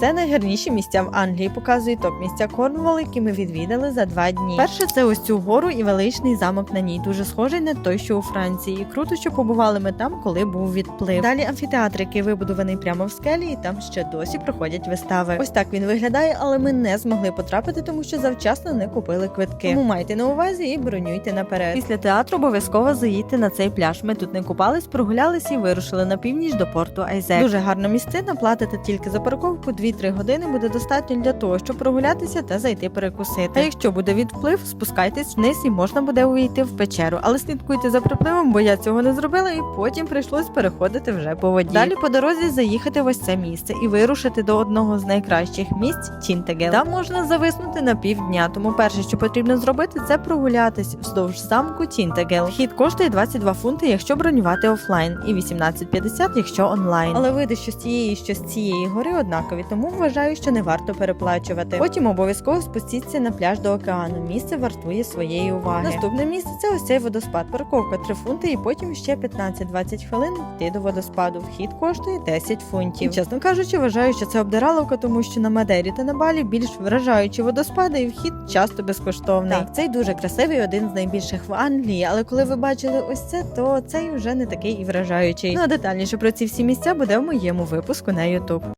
Це найгарніші місця в Англії. Показує топ місця Корнволл, які ми відвідали за два дні. Перше це ось цю гору і величний замок на ній, дуже схожий на той, що у Франції. І круто, що побували ми там, коли був відплив. Далі амфітеатр, який вибудований прямо в скелі, і там ще досі проходять вистави. Ось так він виглядає, але ми не змогли потрапити, тому що завчасно не купили квитки. Тому майте на увазі і бронюйте наперед. Після театру обов'язково заїдьте на цей пляж. Ми тут не купались, прогулялись і вирушили на північ до порту Айзек. Дуже гарна місцина, платите тільки за парковку 2-3 години буде достатньо для того, щоб прогулятися та зайти перекусити. А якщо буде відплив, спускайтесь вниз і можна буде увійти в печеру. Але слідкуйте за припливом, бо я цього не зробила, і потім прийшлось переходити вже по воді. Далі по дорозі заїхати в ось це місце і вирушити до одного з найкращих місць Тінтегел. Там можна зависнути на півдня. Тому перше, що потрібно зробити, це прогулятись вздовж замку Тінтегел. Вхід коштує 22 фунти, якщо бронювати офлайн, і 18,50, якщо онлайн. Але види, що з цієї, що з цієї гори однакові, тому вважаю, що не варто переплачувати. Потім обов'язково спустіться на пляж до океану. Місце вартує своєї уваги. Наступне місце це ось цей водоспад. Парковка 3 фунти, і потім ще 15-20 хвилин йти до водоспаду. Вхід коштує 10 фунтів. Чесно кажучи, вважаю, що це обдираловка, тому що на Мадері та на Балі більш вражаючі водоспади, і вхід часто безкоштовний. Так, цей дуже красивий, один з найбільших в Англії. Але коли ви бачили ось це, то цей вже не такий і вражаючий. Ну а детальніше про ці всі місця буде в моєму випуску на YouTube.